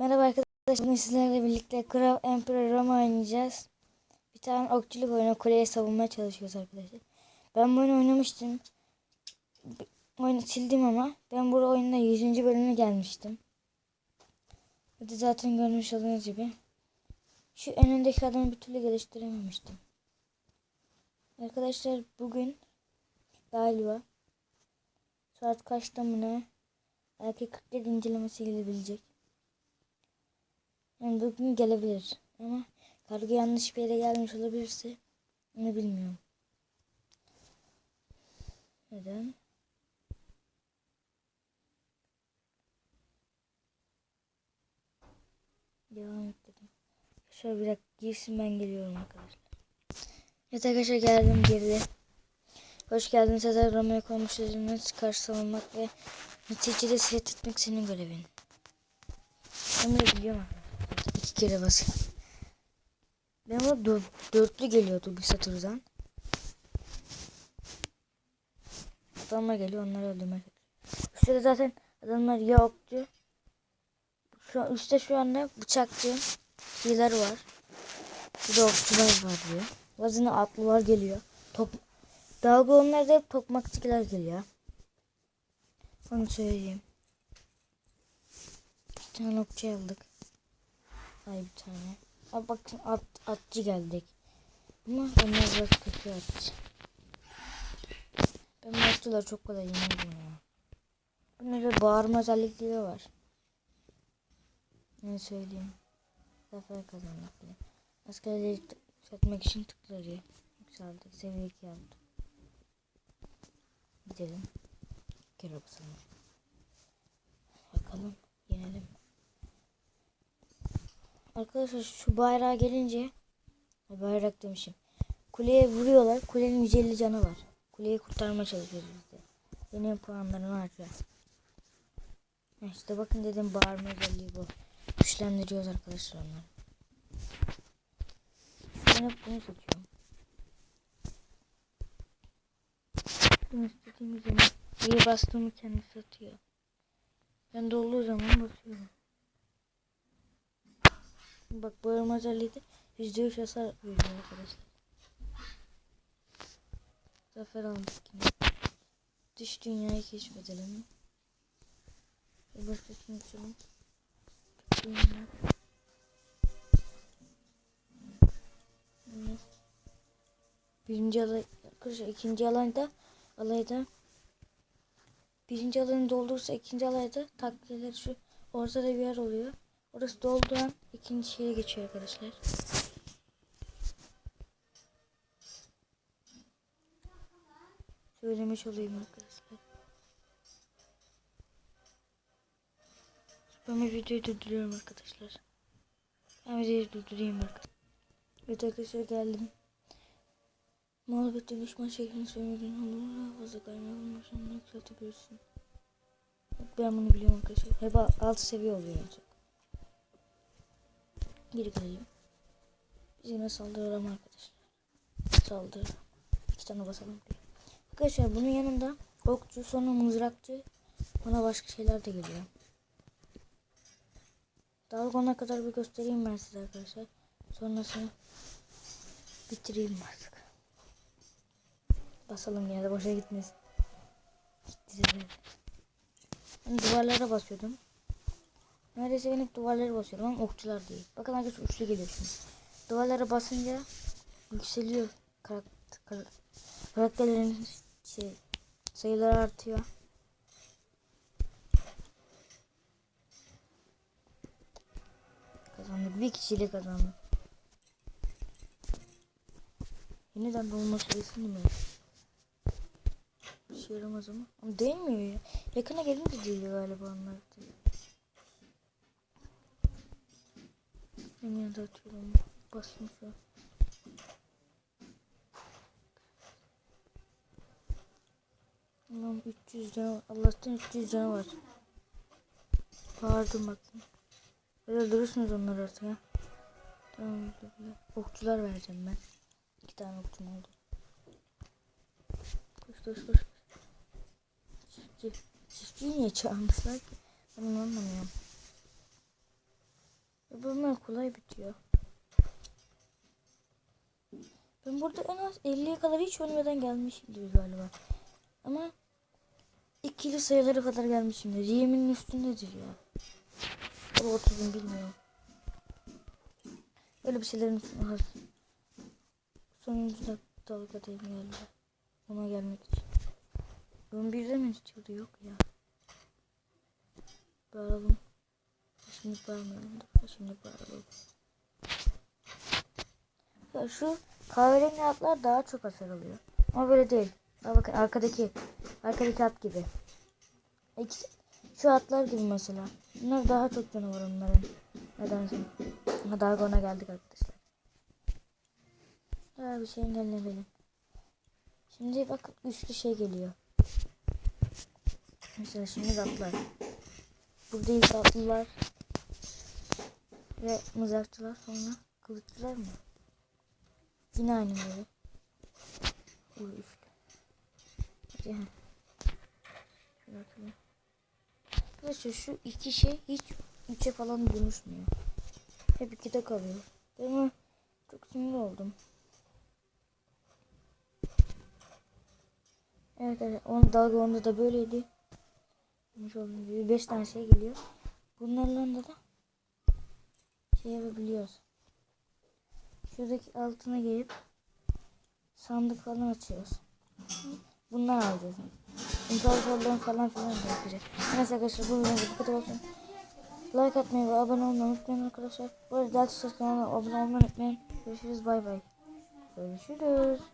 Merhaba arkadaşlar. Bugün sizlerle birlikte Craft Emperor Roma oynayacağız. Bir tane okçuluk oyunu kuleye savunmaya çalışıyoruz arkadaşlar. Ben bu oyunu oynamıştım. Oyunu sildim ama ben bu oyunda 100. bölüme gelmiştim. Burada zaten görmüş olduğunuz gibi. Şu önündeki adamı bir türlü geliştirememiştim. Arkadaşlar bugün galiba saat kaçta mı ne? Belki 47 incelemesi gelebilecek. Yani bugün gelebilir. Ama kargo yanlış bir yere gelmiş olabilirse onu bilmiyorum. Neden? Devam et dedim. Şöyle bir dakika girsin ben geliyorum arkadaşlar. Evet arkadaşlar geldim girdi. Hoş geldiniz. Sezer Romeo komşularını karşı savunmak ve neticede set etmek senin görevin. Bunu biliyorum arkadaşlar. Kere basın. Ben dör, dörtlü geliyordu bir satırdan. Adamlar geliyor onları öldürmek. Üstte zaten adamlar ya okçu. Şu üstte şu anda bıçakçı şeyler var. Bir de okçular var diyor. Vazına atlılar geliyor. Top, dalga onlarda hep tokmakçılar geliyor. Onu söyleyeyim. Bir tane okçu aldık. Ay bir tane. Abi bakın at, atçı geldik. Ama onlar biraz kötü atçı. Ben bu atçıları çok kolay yenebilirim ya. Bunlarda bağırma özellikleri var. Ne söyleyeyim. Zafer kazanmak bile. Askerleri yükseltmek için tıkları yükseldik. Seviye 2 aldık. Gidelim. Kere basalım. Bakalım. Yenelim. Arkadaşlar şu bayrağa gelince Ay, bayrak demişim. Kuleye vuruyorlar. Kulenin 150 canı var. Kuleyi kurtarmaya çalışıyoruz biz de. Benim puanlarımı harca. İşte bakın dedim bağırma özelliği bu. Güçlendiriyoruz arkadaşlar onları. Ben hep bunu seçiyorum. Bunu istediğim zaman iyi bastığımı kendisi atıyor. Ben dolduğu zaman basıyorum. Bak bağırma özelliği de %3 hasar veriyor arkadaşlar. Zafer aldık yine. Dış dünyayı keşfedelim. Başkasını açalım. Dünya. Birinci alay, ikinci alayda alayda birinci alanı doldurursa ikinci alayda takviyeler şu ortada bir yer oluyor. Orası dolduğu an ikinci şeye geçiyor arkadaşlar. Söylemiş olayım arkadaşlar. Ben bir videoyu durduruyorum arkadaşlar. Ben videoyu durdurayım arkadaşlar. Evet arkadaşlar geldim. Muhabbette düşman şeklini söylemeden hamuruna fazla kaynağı olmaz. Onu yükseltebilirsin. Ben bunu biliyorum arkadaşlar. Hep alt seviye oluyor çok. Geri. Biz yine saldıralım arkadaşlar. Saldır. İki tane basalım. Arkadaşlar bunun yanında okçu sonra mızrakçı bana başka şeyler de geliyor. Dalgona kadar bir göstereyim ben size arkadaşlar. Sonrasını bitireyim artık. Basalım yine de boşa gitmesin. Gitti. Ben duvarlara basıyordum. Neredeyse ben hep duvarlara basıyorum ama okçular değil. Bakın arkadaşlar üçlü geliyor şimdi. Duvarlara basınca yükseliyor karakter, kar karakterlerin şey sayıları artıyor. Kazandık. Bir kişiyle kazandık. Yeniden dolma sayısını mı? Bir şey yaramaz ama. Ama değmiyor ya. Yakına gelince değil galiba onlar. Yine de atıyorum. An. Allah'ım 300 canı Allah'tan 300 canı var. Bağırdım bakın. Böyle durursunuz onları artık ya. Tamam. Okçular vereceğim ben. İki tane okçum oldu. Koş koş koş. Çiftçi. Çiftçiyi niye çağırmışlar ki? Ben onu anlamıyorum. Bu bölümler kolay bitiyor. Ben burada en az 50'ye kadar hiç ölmeden gelmişimdir galiba. Ama ikili sayıları kadar gelmişimdir. 20'nin üstündedir ya. Da 30'un bilmiyorum. Öyle bir şeylerin var. Sonuncu dalgadayım galiba. Ona gelmek için. Ben birde mi çıktı? Yok ya. Bağıralım. Şimdi bağırmayalım da. Şimdi bağıralım. Ya şu kahverengi atlar daha çok hasar alıyor. Ama böyle değil. Bak bakın arkadaki arkadaki at gibi. İkisi, şu atlar gibi mesela. Bunlar daha çok canavar onların. Nedense. Aha Dargon'a geldik arkadaşlar. Ha bir şey engellemeyelim. Şimdi bakın üçlü şey geliyor. Mesela şimdi atlar. Burada atlılar. Ve mızrakçılar sonra kılıççılar mı? Yine aynı böyle. Ha. Şöyle atalım. Arkadaşlar şu iki şey hiç üçe falan dönüşmüyor. Hep ikide kalıyor. Ama çok sinir oldum. Evet evet. On dalga onda da böyleydi. Demiş olduğum gibi 5 tane şey geliyor. Bunlarla da şey yapabiliyoruz. Şuradaki altına gelip sandık falan açıyoruz. Bundan alacağız. İmparatorluğun falan filan yapacağız. Neyse arkadaşlar bu videomuz bu kadar olsun. Like atmayı ve abone olmayı unutmayın arkadaşlar. Bu arada Delta kanalına abone olmayı unutmayın. Görüşürüz bay bay. Görüşürüz.